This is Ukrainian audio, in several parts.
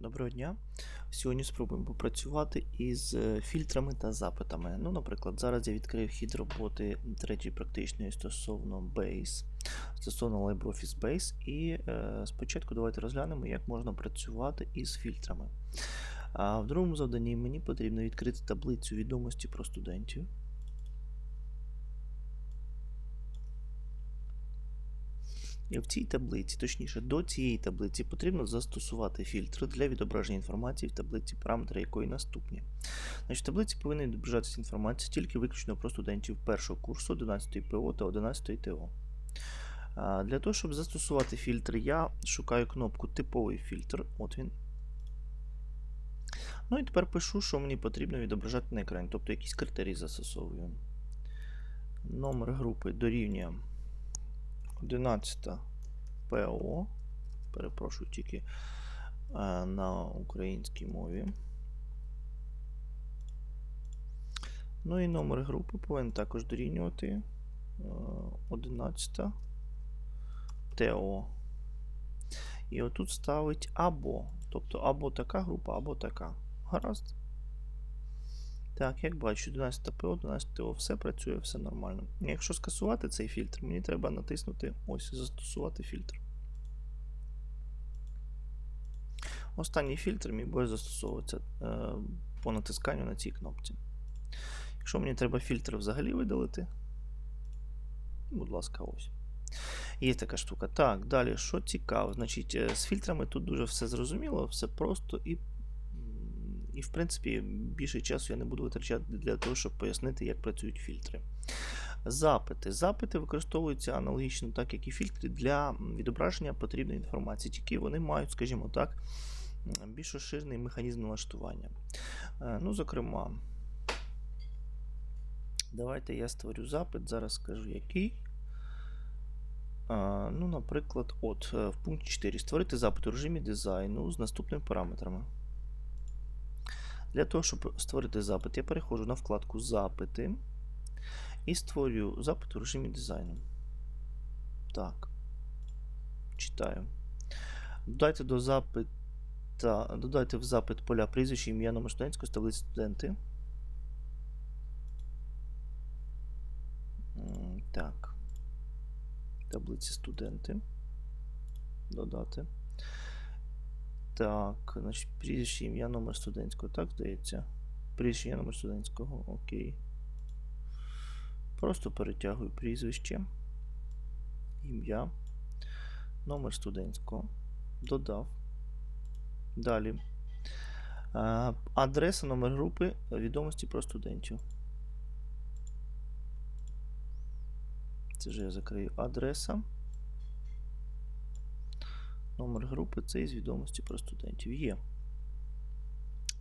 Доброго дня. Сьогодні спробуємо попрацювати із е, фільтрами та запитами. Ну, наприклад, зараз я відкрив хід роботи третьої практичної стосовно Base, стосовно LibreOffice Base. І е, спочатку давайте розглянемо, як можна працювати із фільтрами. А в другому завданні мені потрібно відкрити таблицю відомості про студентів. В цій таблиці, точніше, до цієї таблиці потрібно застосувати фільтри для відображення інформації в таблиці, параметри якої наступні. Значить, В таблиці повинна відображатися інформація тільки виключно про студентів першого курсу 11 ПО та 11 ТО. Для того, щоб застосувати фільтр, я шукаю кнопку Типовий фільтр. От він. Ну і тепер пишу, що мені потрібно відображати на екрані, тобто якісь критерії застосовую. Номер групи дорівнює 11 ПО. Перепрошую тільки е, на українській мові. Ну і номер групи повинен також дорівнювати е, 11 ТО. І отут ставить або. Тобто або така група, або така. Гаразд. Так, як бачу, 11 ПО, 11 ТО, все працює, все нормально. Якщо скасувати цей фільтр, мені треба натиснути ось застосувати фільтр. Останній фільтр мій буде застосовуватися е, по натисканню на цій кнопці. Якщо мені треба фільтр взагалі видалити, будь ласка, ось. Є така штука. Так, далі, що цікаво, значить, е, з фільтрами тут дуже все зрозуміло, все просто і і, в принципі, більше часу я не буду витрачати для того, щоб пояснити, як працюють фільтри. Запити. Запити використовуються аналогічно, так як і фільтри, для відображення потрібної інформації. Тільки вони мають, скажімо так, більш розширений механізм налаштування. Ну, зокрема, давайте я створю запит, зараз скажу який. Ну, Наприклад, от, в пункті 4 створити запит у режимі дизайну з наступними параметрами. Для того, щоб створити запит, я переходжу на вкладку Запити і створюю запит у режимі дизайну. Так. Читаю. Додайте до запита, додайте в запит поля прізвище, ім'я номер студентської столиці студенти. Так. Таблиці студенти. Додати. Так, значить, прізвище ім'я номер студентського, так, здається. Прізвище ім'я номер студентського, окей. Просто перетягую прізвище. Ім'я. Номер студентського. Додав. Далі. Адреса, номер групи відомості про студентів. Це вже я закрию адреса. Номер групи це із відомості про студентів є.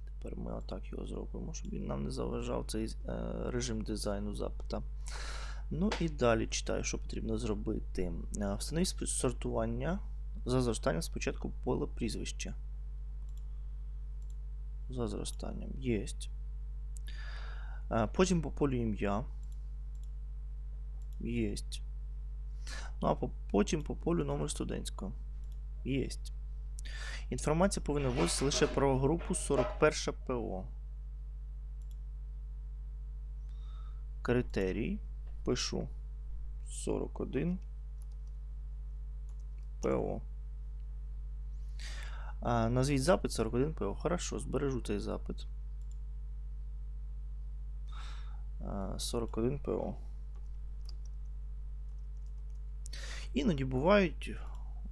Тепер ми отак його зробимо, щоб він нам не заважав цей е, режим дизайну запита. Ну і далі читаю, що потрібно зробити. Е, Встановіть сортування за зростанням спочатку поле прізвища. За зростанням. Єсть. Е, потім по полю ім'я. Єсть. Ну, а потім по полю номер студентського. Єсть. Інформація повинна вводитися лише про групу 41 ПО. Критерій. Пишу 41 ПО. А, Назвіть запит 41 ПО. Хорошо, збережу цей запит. 41 ПО. Іноді бувають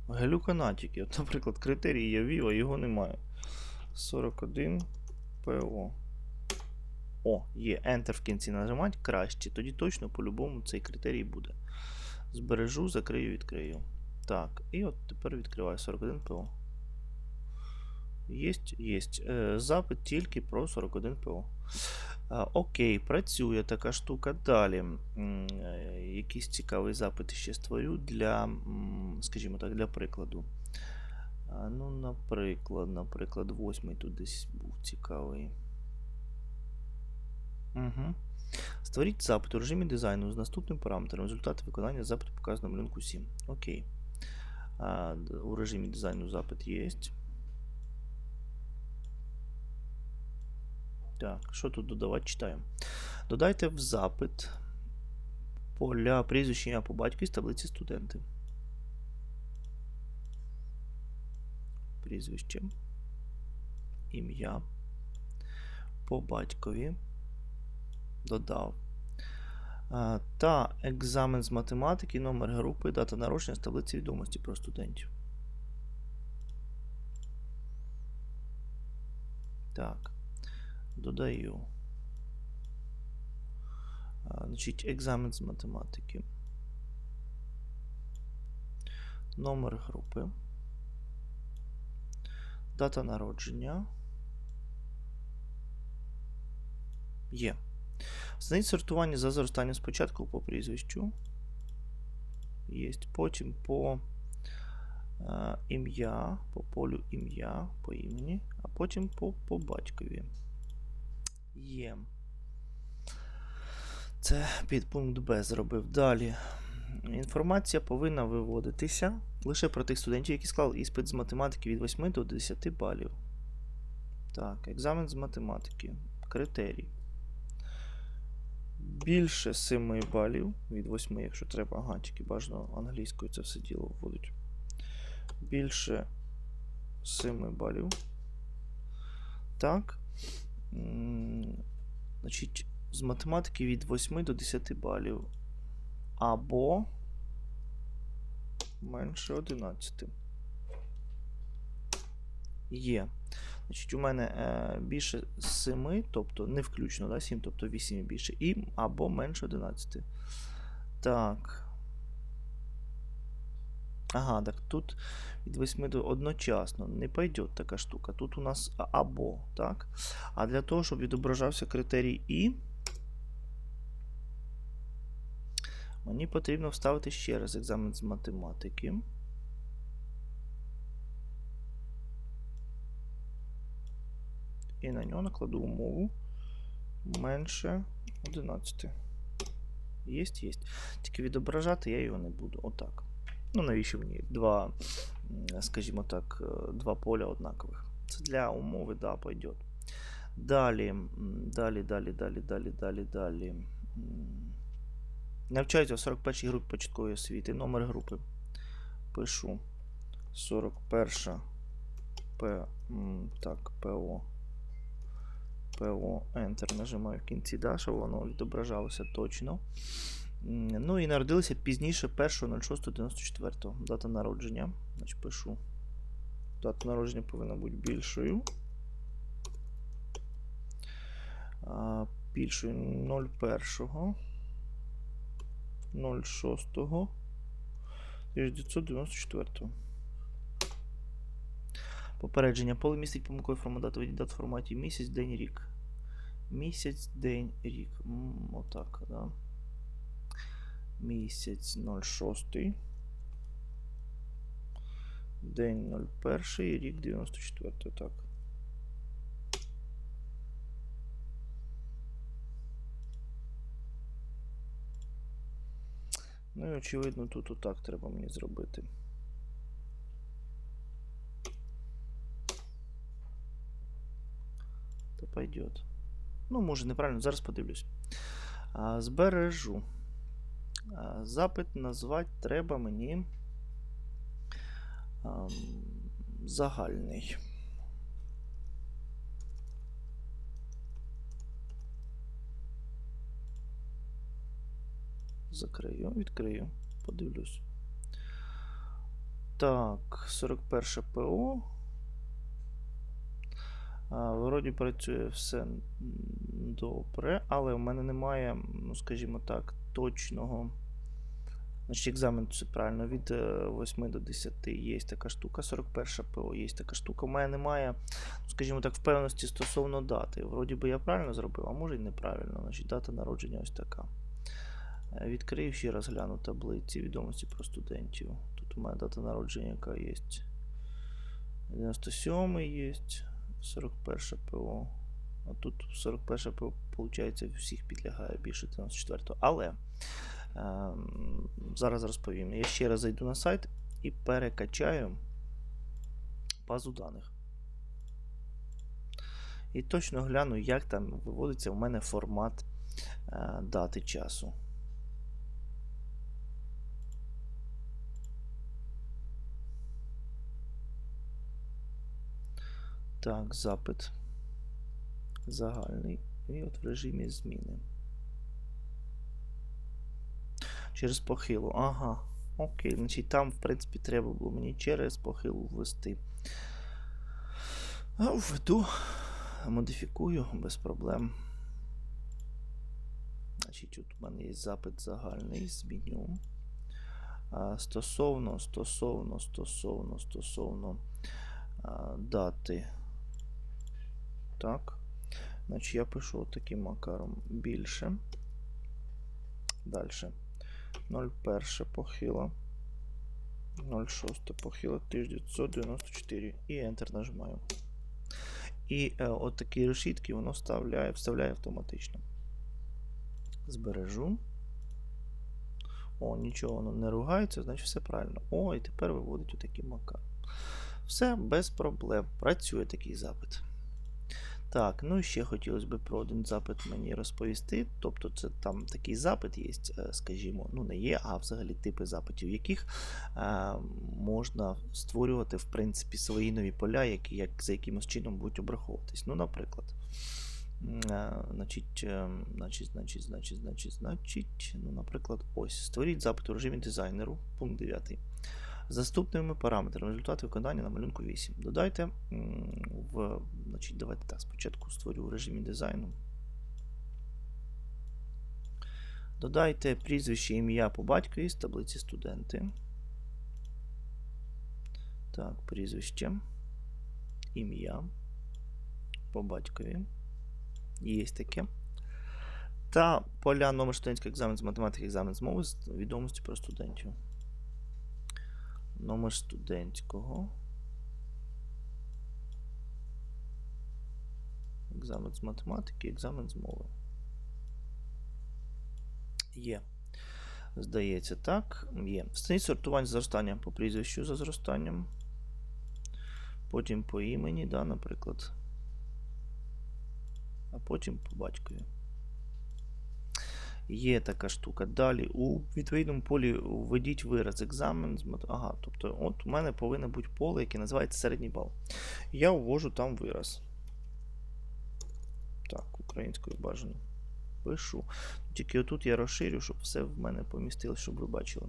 глюканатики. Наприклад, критерій є а його немає. 41 ПО. О, є Enter в кінці нажимати краще. Тоді точно по-любому цей критерій буде. Збережу, закрию, відкрию. Так, і от тепер відкриваю 41 ПО. Єсть, єсть. Е, запит тільки про 41 ПО. Окей, працює така штука. Далі. Е, Якийсь цікавий запит ще створю для, скажімо так, для прикладу. Ну, наприклад, наприклад, восьмий тут десь був цікавий. Угу. Створіть запит у режимі дизайну з наступним параметром. Результати виконання запиту показано в малюнку 7. Окей. У режимі дизайну запит є. Так, що тут додавати? Читаємо. Додайте в запит поля прізвища ім'я по батькові з таблиці студенти. Прізвище. Ім'я по батькові. Додав. Та екзамен з математики, номер групи, дата народження з таблиці відомості про студентів. Так. Додаю. Значить, екзамен з математики. Номер групи. Дата народження. Є. Встановіть сортування за зростанням спочатку по прізвищу. Є. Потім по е, ім'я, по полю ім'я, по імені, а потім по, по батькові. Є. Це підпункт Б зробив. Далі. Інформація повинна виводитися лише про тих студентів, які склали іспит з математики від 8 до 10 балів. Так, екзамен з математики. Критерій. Більше 7 балів від 8, якщо треба. Ага, тільки бажано англійською це все діло вводить. Більше 7 балів. Так. Значить, з математики від 8 до 10 балів. Або менше 11. Є. Значить, у мене е, більше 7, тобто не включно, да, 7, тобто 8 і більше. І або менше 11. Так. Ага, так тут від 8 до одночасно. Не пойде така штука. Тут у нас або, так? А для того, щоб відображався критерій І, мені потрібно вставити ще раз екзамен з математики. І на нього накладу умову менше 11. Єсть, єсть. Тільки відображати я його не буду. Отак. Ну, навіщо мені два, скажімо так, е, два поля однакових. Це для умови, да, пойдет. Далі, далі, далі, далі, далі, далі, далі. М, Навчаються в 41 групі початкової освіти. Номер групи. Пишу 41 П. Так, ПО. ПО Enter нажимаю в кінці, да, щоб воно відображалося точно. М, Ну і народилися пізніше 1.06.94. Дата народження. Значить, пишу. Дата народження повинна бути більшою. А, більшою 01. 06. 1994. Попередження. Поле містить дати виді дат в форматі місяць, день, рік. Місяць, день, рік. М, Отак, да. Місяць 06. День 01, рік 94. Так. Ну і очевидно, тут отак треба мені зробити. Та пойдет. Ну, може, неправильно, зараз подивлюсь. А, збережу. А, запит назвати треба мені загальний. Закрию, відкрию, подивлюсь. Так, 41 ПО. Вроді працює все добре, але в мене немає, ну скажімо так, точного. Значить, екзамен це правильно від е, 8 до 10 є така штука. 41 ПО є така штука. У мене немає, ну, скажімо так, впевненості стосовно дати. Вроді би я правильно зробив, а може і неправильно. Значить, дата народження ось така. Е, Відкрию ще раз гляну таблиці відомості про студентів. Тут у мене дата народження, яка є. 97 є, 41 ПО. А тут 41 ПО, виходить, всіх підлягає більше 94. Але ем, зараз розповім. Я ще раз зайду на сайт і перекачаю базу даних. І точно гляну, як там виводиться у мене формат е, дати часу. Так, запит загальний. І от в режимі зміни. Через похилу. Ага. Окей, значить там, в принципі, треба було мені через похилу ввести. А, Введу, модифікую без проблем. Значить, тут у мене є запит загальний, зміню. А, Стосовно, стосовно, стосовно, стосовно а, дати. Так. Значить, я пишу таким макаром більше. Далі. 0,1 похила. 0,6 похила 1994. І Enter нажимаю. І е, от такі решітки воно вставляє, вставляє автоматично. Збережу. О, нічого воно не ругається, значить все правильно. О, і тепер виводить отакий макар. Все без проблем. Працює такий запит. Так, ну і ще хотілося б про один запит мені розповісти. Тобто, це там такий запит є, е, скажімо, ну не є, а взагалі типи запитів, яких е, можна створювати, в принципі, свої нові поля, які як, за якимось чином будуть обраховуватись. Ну, наприклад. е, Значить, е, значить, значить, значить, значить, значить, ну, наприклад, ось. Створіть запит у режимі дизайнеру, пункт 9. З Наступними параметрами результати виконання на малюнку 8. Додайте в. Значить, давайте так, спочатку створю в режимі дизайну. Додайте прізвище ім'я по батькові з таблиці студенти. Так, прізвище. Ім'я по батькові. Є таке. Та поля номер студентський екзамен з математики, екзамен з мови з відомості про студентів. Номер студентського. Екзамен з математики, екзамен з мови. Є. Здається, так. Є. Встановіть сортування зростання по прізвищу за зростанням. Потім по імені, да, наприклад. А потім по батькові. Є така штука. Далі у відповідному полі введіть вираз екзамен. Ага, тобто, от у мене повинно бути поле, яке називається середній бал. Я ввожу там вираз. Так, українською бажано. Пишу. Тільки отут я розширю, щоб все в мене помістилось, щоб ви бачили.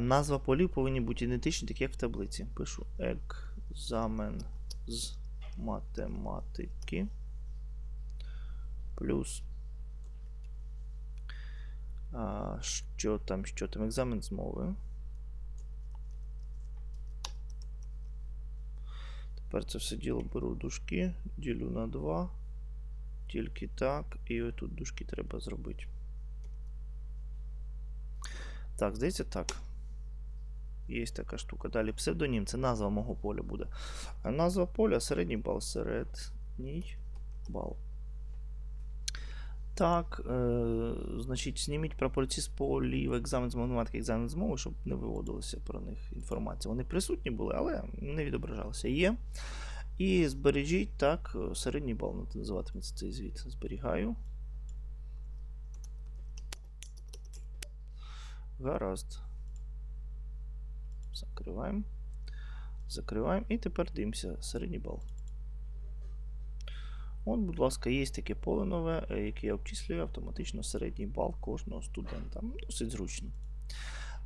Назва полів повинні бути ідентичні, так як в таблиці. Пишу екзамен з математики. Плюс. А, що там, що там? Екзамен з мови. Тепер це все діло беру дужки, ділю на 2. Тільки так. І отут дужки треба зробити. Так, здається, так. Є така штука. Далі псевдонім це назва мого поля буде. А назва поля середній бал. Середній бал. Так, е, значить, зніміть прапорці з полів екзамен з математики, екзамен з мови, щоб не виводилося про них інформація. Вони присутні були, але не відображалися. Є. І збережіть так, е, середній бал називатиметься цей звіт. Зберігаю. Гаразд. Закриваємо. Закриваємо. І тепер дивимося середній бал. От, будь ласка, є таке поле нове, е, яке обчислює автоматично середній бал кожного студента. Досить зручно.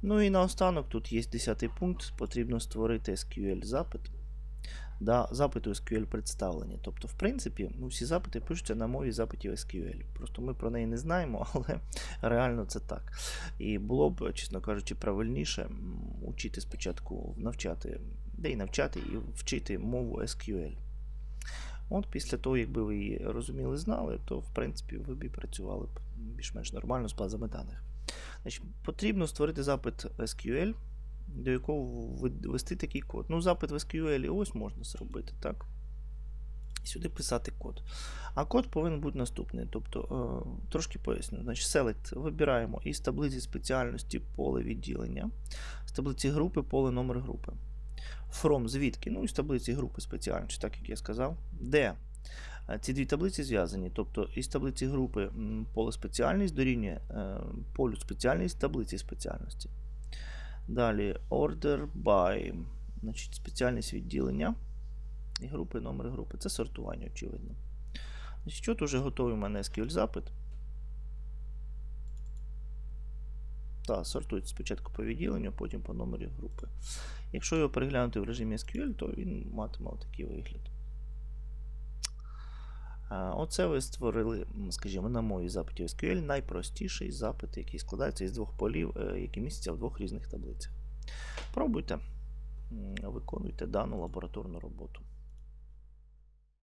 Ну і наостанок тут є 10 пункт. Потрібно створити SQL-запит. Да, запиту SQL представлення. Тобто, в принципі, ну, всі запити пишуться на мові запитів SQL. Просто ми про неї не знаємо, але реально це так. І було б, чесно кажучи, правильніше учити спочатку навчати, де і навчати, і вчити мову SQL. От після того, якби ви її розуміли, знали, то в принципі ви б і працювали більш-менш нормально з базами даних. Значить, Потрібно створити запит SQL, до якого ввести такий код. Ну, запит в SQL ось можна зробити, так? Сюди писати код. А код повинен бути наступний. Тобто, е, трошки поясню. Значить, Select вибираємо із таблиці спеціальності поле відділення, з таблиці групи поле номер групи. From звідки? Ну, із таблиці групи спеціальності, так як я сказав. Де? Е, Ці дві таблиці зв'язані. Тобто із таблиці групи поле спеціальність дорівнює е, полю спеціальність таблиці спеціальності. Далі order by, значить, спеціальність відділення і групи, номер групи. Це сортування, очевидно. Що тут вже готовий у мене SQL запит. Та, сортується спочатку по відділенню, потім по номері групи. Якщо його переглянути в режимі SQL, то він матиме такий вигляд. Оце ви створили, скажімо, на моїй запиті SQL найпростіший запит, який складається із двох полів, е, які містяться в двох різних таблицях. Пробуйте, виконуйте дану лабораторну роботу.